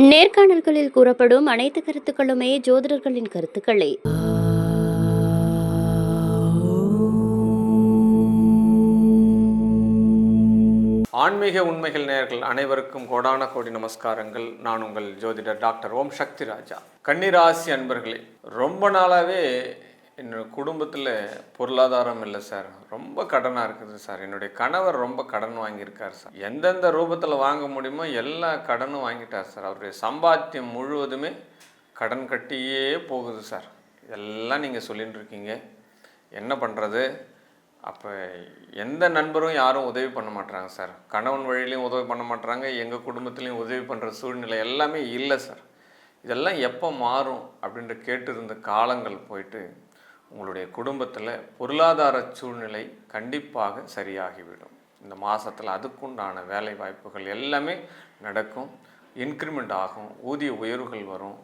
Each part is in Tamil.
நேர்காணல்களில் கூறப்படும் அனைத்து கருத்துக்களுமே ஜோதிடர்களின் கருத்துக்களே. ஆன்மீக உண்மைகள் நேர்கள் அனைவருக்கும் கோடான கோடி நமஸ்காரங்கள். நான் உங்கள் ஜோதிடர் டாக்டர் ஓம் சக்தி ராஜா. கன்னிராசி அன்பர்களே ரொம்ப நாளாகவே என்னோட குடும்பத்தில் பொருளாதாரம் இல்லை சார். ரொம்ப கடனாக இருக்குது சார். என்னுடைய கணவர் ரொம்ப கடன் வாங்கியிருக்கார் சார். எந்தெந்த ரூபத்தில் வாங்க முடியுமோ எல்லா கடனும் வாங்கிட்டார் சார். அவருடைய சம்பாத்தியம் முழுவதுமே கடன் கட்டியே போகுது சார். இதெல்லாம் நீங்கள் சொல்லிட்டு இருக்கீங்க. என்ன பண்ணுறது அப்போ எந்த நண்பரும் யாரும் உதவி பண்ண மாட்டாங்க சார். கணவன் வழியிலையும் உதவி பண்ண மாட்டாங்க எங்கள் குடும்பத்துலேயும் உதவி பண்ணுற சூழ்நிலை எல்லாமே இல்லை சார். இதெல்லாம் எப்போ மாறும் அப்படின்ற கேட்டிருந்த காலங்கள் போயிட்டு உங்களுடைய குடும்பத்தில் பொருளாதார சூழ்நிலை கண்டிப்பாக சரியாகிவிடும். இந்த மாதத்தில் அதுக்குண்டான வேலை வாய்ப்புகள் எல்லாமே நடக்கும். இன்க்ரிமெண்ட் ஆகும். ஊதிய உயர்வுகள் வரும்.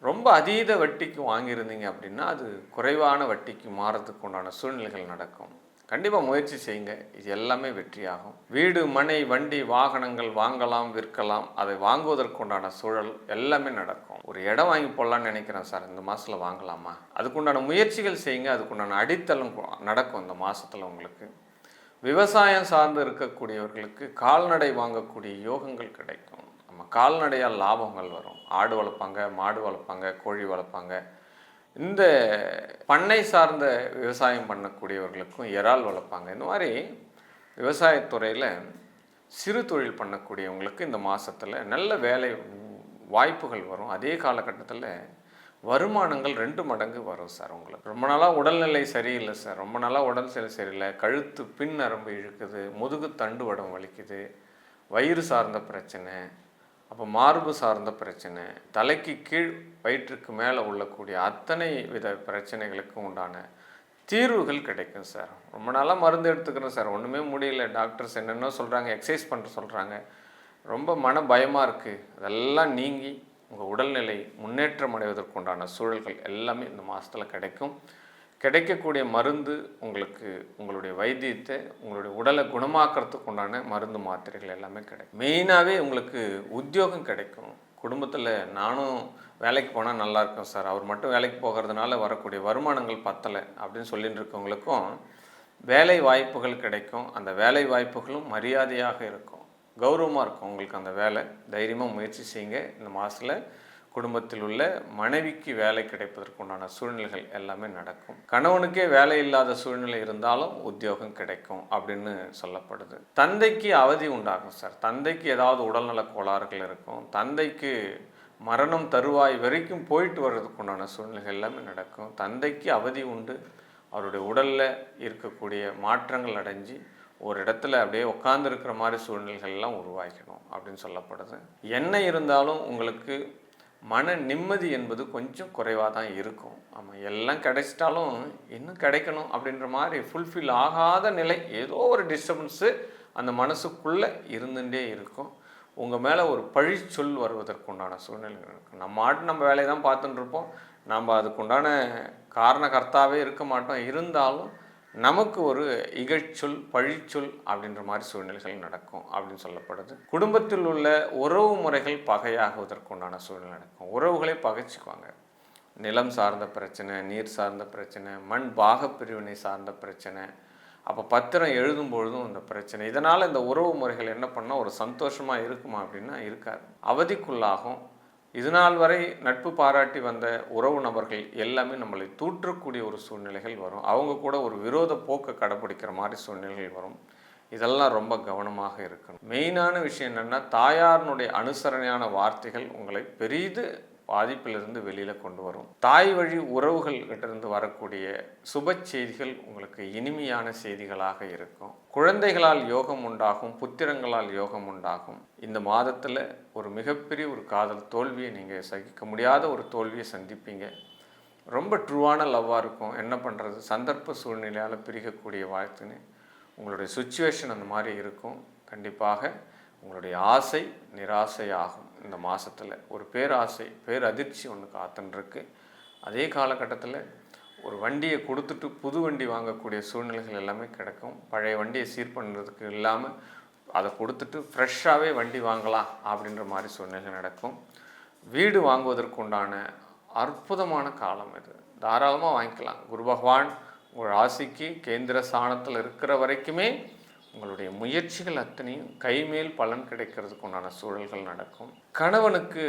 ரொம்ப அதீத வட்டிக்கு வாங்கியிருந்தீங்க அப்படின்னா அது குறைவான வட்டிக்கு மாறதுக்கு உண்டான சூழ்நிலைகள் நடக்கும். கண்டிப்பாக முயற்சி செய்யுங்க. இது எல்லாமே வெற்றியாகும். வீடு மனை வண்டி வாகனங்கள் வாங்கலாம் விற்கலாம். அதை வாங்குவதற்குண்டான சூழல் எல்லாமே நடக்கும். ஒரு இடம் வாங்கி போடலான்னு நினைக்கிறேன் சார். இந்த மாதத்தில் வாங்கலாமா? அதுக்குண்டான முயற்சிகள் செய்யுங்க. அதுக்குண்டான அடித்தளம் நடக்கும் இந்த மாதத்தில் உங்களுக்கு. விவசாயம் சார்ந்து இருக்கக்கூடியவர்களுக்கு கால்நடை வாங்கக்கூடிய யோகங்கள் கிடைக்கும். நம்ம கால்நடையால் லாபங்கள் வரும். ஆடு வளர்ப்பாங்க மாடு வளர்ப்பாங்க கோழி வளர்ப்பாங்க. இந்த பண்ணை சார்ந்த விவசாயம் பண்ணக்கூடியவர்களுக்கும் இறால் வளர்ப்பாங்க. இந்த மாதிரி விவசாயத்துறையில் சிறு தொழில் பண்ணக்கூடியவங்களுக்கு இந்த மாதத்தில் நல்ல வேலை வாய்ப்புகள் வரும். அதே காலகட்டத்தில் வருமானங்கள் ரெண்டு மடங்கு வரும் சார் உங்களுக்கு. ரொம்ப நாளாக உடல்நிலை சரியில்லை சார். ரொம்ப நாளாக உடல் நிலை சரியில்லை. கழுத்து பின் நரம்பு இழுக்குது. முதுகு தண்டு வடம் வலிக்குது. வயிறு சார்ந்த பிரச்சனை. அப்போ மார்பு சார்ந்த பிரச்சனை தலைக்கு கீழ் வயிற்றுக்கு மேலே உள்ளக்கூடிய அத்தனை வித பிரச்சனைகளுக்கும் உண்டான தீர்வுகள் கிடைக்கும் சார். ரொம்ப நாளாக மருந்து எடுத்துக்கிறேன் சார். ஒன்றுமே முடியல. டாக்டர்ஸ் என்னென்ன சொல்கிறாங்க எக்ஸசைஸ் பண்ணுற சொல்கிறாங்க ரொம்ப மன பயமாக இருக்குது அதெல்லாம் நீங்கி உங்கள் உடல்நிலை முன்னேற்றம் அடைவதற்குண்டான சூழல்கள் எல்லாமே இந்த மாதத்தில் கிடைக்கும். கிடைக்கக்கூடிய மருந்து உங்களுக்கு உங்களுடைய வைத்தியத்தை உங்களுடைய உடலை குணமாக்கறதுக்கு உண்டான மருந்து மாத்திரைகள் எல்லாமே கிடைக்கும் மெயினாகவே உங்களுக்கு உத்தியோகம் கிடைக்கும். குடும்பத்தில் நானும் வேலைக்கு போனால் நல்லா இருக்கும் சார். அவர் மட்டும் வேலைக்கு போகிறதுனால வரக்கூடிய வருமானங்கள் பத்தலை அப்படின்னு சொல்லிட்டு இருக்கவங்களுக்கும் வேலை வாய்ப்புகள் கிடைக்கும். அந்த வேலை வாய்ப்புகளும் மரியாதையாக இருக்கும். கௌரவமாக இருக்கும் உங்களுக்கு அந்த வேலை. தைரியமாக முயற்சி செய்யுங்க. இந்த மாதத்தில் குடும்பத்தில் உள்ள மனைவிக்கு வேலை கிடைப்பதற்குண்டான சூழ்நிலைகள் எல்லாமே நடக்கும். கணவனுக்கே வேலை இல்லாத சூழ்நிலை இருந்தாலும் உத்தியோகம் கிடைக்கும் அப்படின்னு சொல்லப்படுது. தந்தைக்கு அவதி உண்டாகும் சார். தந்தைக்கு ஏதாவது உடல்நல கோளாறுகள் இருக்கும். தந்தைக்கு மரணம் தருவாய் வரைக்கும் போயிட்டு வர்றதுக்குண்டான சூழ்நிலைகள் எல்லாமே நடக்கும். தந்தைக்கு அவதி உண்டு. அவருடைய உடலில் இருக்கக்கூடிய மாற்றங்கள் அடைஞ்சு ஒரு இடத்துல அப்படியே உட்காந்துருக்கிற மாதிரி சூழ்நிலைகள்லாம் உருவாக்கணும் அப்படின்னு சொல்லப்படுது. என்ன இருந்தாலும் உங்களுக்கு மன நிம்மதி என்பது கொஞ்சம் குறைவாக தான் இருக்கும். ஆமாம் எல்லாம் கிடைச்சிட்டாலும் இன்னும் கிடைக்கணும் அப்படின்ற மாதிரி ஃபுல்ஃபில் ஆகாத நிலை ஏதோ ஒரு டிஸ்டர்பன்ஸு அந்த மனசுக்குள்ளே இருந்துகிட்டே இருக்கும். உங்கள் மேலே ஒரு பழிச்சொல் வருவதற்குண்டான சூழ்நிலை இருக்கும் நம்ம ஆட்டு நம்ம வேலையை தான் பார்த்துட்டுருப்போம் நம்ம அதுக்குண்டான காரணகர்த்தாவே இருக்க மாட்டோம். இருந்தாலும் நமக்கு ஒரு இகழ்ச்சொல் பழிச்சொல் அப்படின்ற மாதிரி சூழ்நிலைகள் நடக்கும் அப்படின்னு சொல்லப்படுது. குடும்பத்தில் உள்ள உறவு முறைகள் பகையாகுவதற்குண்டான சூழ்நிலை நடக்கும். உறவுகளை பகைச்சிக்குவாங்க. நிலம் சார்ந்த பிரச்சனை நீர் சார்ந்த பிரச்சனை மண் பாகப் பிரிவினை சார்ந்த பிரச்சனை அப்போ பத்திரம் எழுதும் பொழுதும் இந்த பிரச்சனை. இதனால் இந்த உறவு முறைகள் என்ன பண்ணால் ஒரு சந்தோஷமாக இருக்குமா அப்படின்னா இருக்காது. அவதிக்குள்ளாகும். இதுநாள் வரை நட்பு பாராட்டி வந்த உறவு நபர்கள் எல்லாமே நம்மளை தூற்றக்கூடிய ஒரு சூழ்நிலைகள் வரும். அவங்க கூட ஒரு விரோத போக்கை கடைப்பிடிக்கிற மாதிரி சூழ்நிலைகள் வரும். இதெல்லாம் ரொம்ப கவனமாக இருக்கணும். மெயினான விஷயம் என்னென்னா தாயாரினுடைய அனுசரணையான வார்த்தைகள் உங்களை பெரிது பாதிப்பிலிருந்து வெளியில் கொண்டு வரும். தாய் வழி உறவுகள் கிட்ட இருந்து வரக்கூடிய சுப செய்திகள் உங்களுக்கு இனிமையான செய்திகளாக இருக்கும். குழந்தைகளால் யோகம் உண்டாகும் புத்திரங்களால் யோகம் உண்டாகும். இந்த மாதத்தில் ஒரு மிகப்பெரிய ஒரு காதல் தோல்வியை நீங்கள் சகிக்க முடியாத ஒரு தோல்வியை சந்திப்பீங்க. ரொம்ப ட்ரூவான லவ்வாக இருக்கும். என்ன பண்ணுறது சந்தர்ப்ப சூழ்நிலையால் பிரிக்கக்கூடிய வாழ்த்துன்னு உங்களுடைய சுச்சுவேஷன் அந்த மாதிரி இருக்கும். கண்டிப்பாக உங்களுடைய ஆசை நிராசையாகும். இந்த மாதத்தில் ஒரு பேராசை பேரதிர்ச்சி ஒன்று காத்துன்ருக்கு. அதே காலகட்டத்தில் ஒரு வண்டியை கொடுத்துட்டு புது வண்டி வாங்கக்கூடிய சூழ்நிலைகள் எல்லாமே கிடைக்கும். பழைய வண்டியை சீர் பண்ணுறதுக்கு இல்லாமல் அதை கொடுத்துட்டு ஃப்ரெஷ்ஷாகவே வண்டி வாங்கலாம் அப்படின்ற மாதிரி சூழ்நிலை நடக்கும். வீடு வாங்குவதற்குண்டான அற்புதமான காலம் இது. தாராளமாக வாங்கிக்கலாம். குரு பகவான் உங்கள் ராசிக்கு கேந்திர ஸ்தானத்தில் இருக்கிற வரைக்குமே உங்களுடைய முயற்சிகள் அத்தனையும் கைமேல் பலன் கிடைக்கிறதுக்கு உண்டான சூழல்கள் நடக்கும். கணவனுக்கு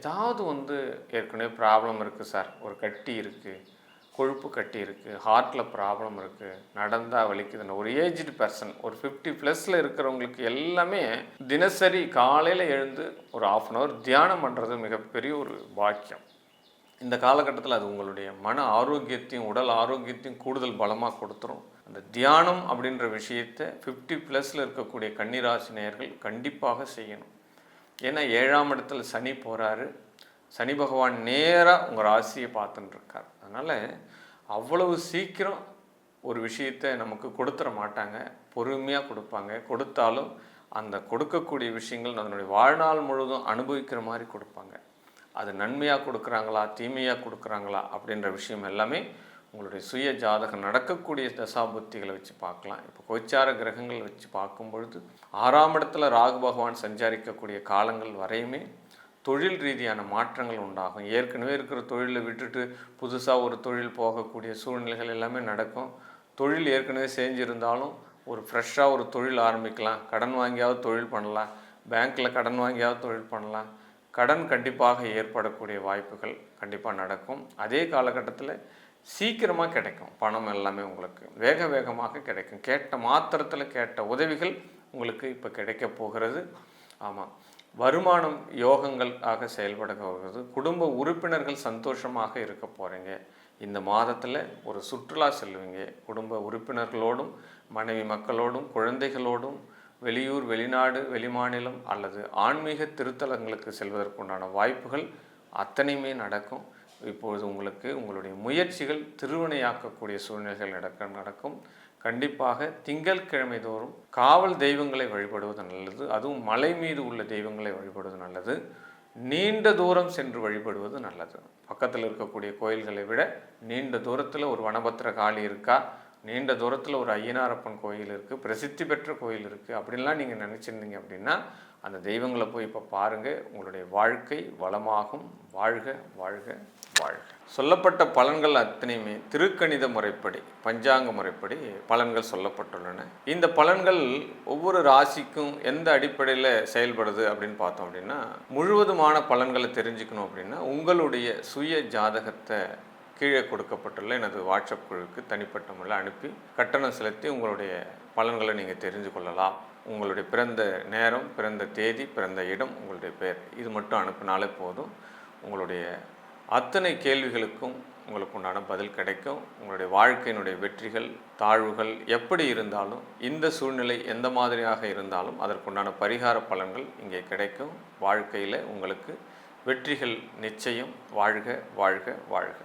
ஏதாவது வந்து ஏற்கனவே ப்ராப்ளம் இருக்குது சார் ஒரு கட்டி இருக்குது கொழுப்பு கட்டி இருக்குது ஹார்ட்டில் ப்ராப்ளம் இருக்குது நடந்தால் வலிக்குதுன்னு ஒரு ஏஜ்டு பர்சன் ஒரு ஃபிஃப்டி ப்ளஸில் இருக்கிறவங்களுக்கு எல்லாமே தினசரி காலையில் எழுந்து ஒரு ஆஃப் அன் ஹவர் தியானம் பண்ணுறது மிகப்பெரிய ஒரு பாக்கியம். இந்த காலகட்டத்தில் அது உங்களுடைய மன ஆரோக்கியத்தையும் உடல் ஆரோக்கியத்தையும் கூடுதல் பலமாக கொடுத்துரும். அந்த தியானம் அப்படின்ற விஷயத்தை ஃபிஃப்டி ப்ளஸில் இருக்கக்கூடிய கன்னிராசி நேயர்கள் கண்டிப்பாக செய்யணும். ஏன்னா ஏழாம் இடத்துல சனி போகிறாரு சனி பகவான் நேராக உங்கள் ராசியை பார்த்துட்டுருக்கார் அதனால் அவ்வளவு சீக்கிரம் ஒரு விஷயத்தை நமக்கு கொடுத்துட மாட்டாங்க. பொறுமையாக கொடுப்பாங்க. கொடுத்தாலும் அந்த கொடுக்கக்கூடிய விஷயங்கள் அதனுடைய வாழ்நாள் முழுவதும் அனுபவிக்கிற மாதிரி கொடுப்பாங்க. அது நன்மையாக கொடுக்குறாங்களா? தீமையாக கொடுக்குறாங்களா? அப்படின்ற விஷயம் எல்லாமே உங்களுடைய சுய ஜாதகம் நடக்கக்கூடிய தசாபுத்திகளை வச்சு பார்க்கலாம். இப்போ கோச்சார கிரகங்கள் வச்சு பார்க்கும் பொழுது ஆறாம் இடத்துல ராகு பகவான் சஞ்சாரிக்கக்கூடிய காலங்கள் வரையுமே தொழில் ரீதியான மாற்றங்கள் உண்டாகும். ஏற்கனவே இருக்கிற தொழிலை விட்டுட்டு புதுசாக ஒரு தொழில் போகக்கூடிய சூழ்நிலைகள் எல்லாமே நடக்கும். தொழில் ஏற்கனவே செஞ்சுருந்தாலும் ஒரு ஃப்ரெஷ்ஷாக ஒரு தொழில் ஆரம்பிக்கலாம். கடன் வாங்கியாவது தொழில் பண்ணலாம். பேங்க்கில் கடன் வாங்கியாவது தொழில் பண்ணலாம். கடன் கண்டிப்பாக ஏற்படக்கூடிய வாய்ப்புகள் கண்டிப்பாக நடக்கும். அதே காலகட்டத்தில் சீக்கிரமாக கிடைக்கும். பணம் எல்லாமே உங்களுக்கு வேக வேகமாக கிடைக்கும். கேட்ட மாத்திரத்தில் கேட்ட உதவிகள் உங்களுக்கு இப்போ கிடைக்க போகிறது. ஆமாம் வருமானம் யோகங்கள் ஆக செயல்பட போகிறது. குடும்ப உறுப்பினர்கள் சந்தோஷமாக இருக்க போகிறீங்க இந்த மாதத்தில் ஒரு சுற்றுலா செல்வீங்க. குடும்ப உறுப்பினர்களோடும் மனைவி மக்களோடும் குழந்தைகளோடும் வெளியூர் வெளிநாடு வெளிமாநிலம் அல்லது ஆன்மீக திருத்தலங்களுக்கு செல்வதற்குண்டான வாய்ப்புகள் அத்தனையுமே நடக்கும். இப்பொழுது உங்களுக்கு உங்களுடைய முயற்சிகள் திருவினையாக்கக்கூடிய சூழ்நிலைகள் நடக்க நடக்கும். கண்டிப்பாக திங்கட்கிழமை தோறும் காவல் தெய்வங்களை வழிபடுவது நல்லது. அதுவும் மலை மீது உள்ள தெய்வங்களை வழிபடுவது நல்லது. நீண்ட தூரம் சென்று வழிபடுவது நல்லது. பக்கத்தில் இருக்கக்கூடிய கோயில்களை விட நீண்ட தூரத்தில் ஒரு வனபத்திர காளி இருக்கா? நீண்ட தூரத்தில் ஒரு ஐயனாரப்பன் கோயில் இருக்குது பிரசித்தி பெற்ற கோயில் இருக்குது அப்படின்லாம் நீங்கள் நினச்சிருந்தீங்க அப்படின்னா அந்த தெய்வங்களை போய் இப்போ பாருங்கள் உங்களுடைய வாழ்க்கை வளமாகும். வாழ்க வாழ்க வாழ்க. சொல்லப்பட்ட பலன்கள் அத்தனையுமே திருக்கணித முறைப்படி பஞ்சாங்க முறைப்படி பலன்கள் சொல்லப்பட்டுள்ளன. இந்த பலன்கள் ஒவ்வொரு ராசிக்கும் எந்த அடிப்படையில் செயல்படுது அப்படின்னு பார்த்தோம் அப்படின்னா முழுவதுமான பலன்களை தெரிஞ்சுக்கணும் அப்படின்னா உங்களுடைய சுய ஜாதகத்தை கீழே கொடுக்கப்பட்டுள்ள எனது வாட்ஸ்அப் குழுவுக்கு தனிப்பட்ட முறையில் அனுப்பி கட்டணம் செலுத்தி உங்களுடைய பலன்களை நீங்கள் தெரிஞ்சு கொள்ளலாம் உங்களுடைய பிறந்த நேரம் பிறந்த தேதி பிறந்த இடம் உங்களுடைய பெயர் இது மட்டும் அனுப்பினாலே போதும். உங்களுடைய அத்தனை கேள்விகளுக்கும் உங்களுக்கு உண்டான பதில் கிடைக்கும். உங்களுடைய வாழ்க்கையினுடைய வெற்றிகள் தாழ்வுகள் எப்படி இருந்தாலும் இந்த சூழ்நிலை எந்த மாதிரியாக இருந்தாலும் அதற்குண்டான பரிகார பலன்கள் இங்கே கிடைக்கும். வாழ்க்கையில் உங்களுக்கு வெற்றிகள் நிச்சயம். வாழ்க வாழ்க வாழ்க.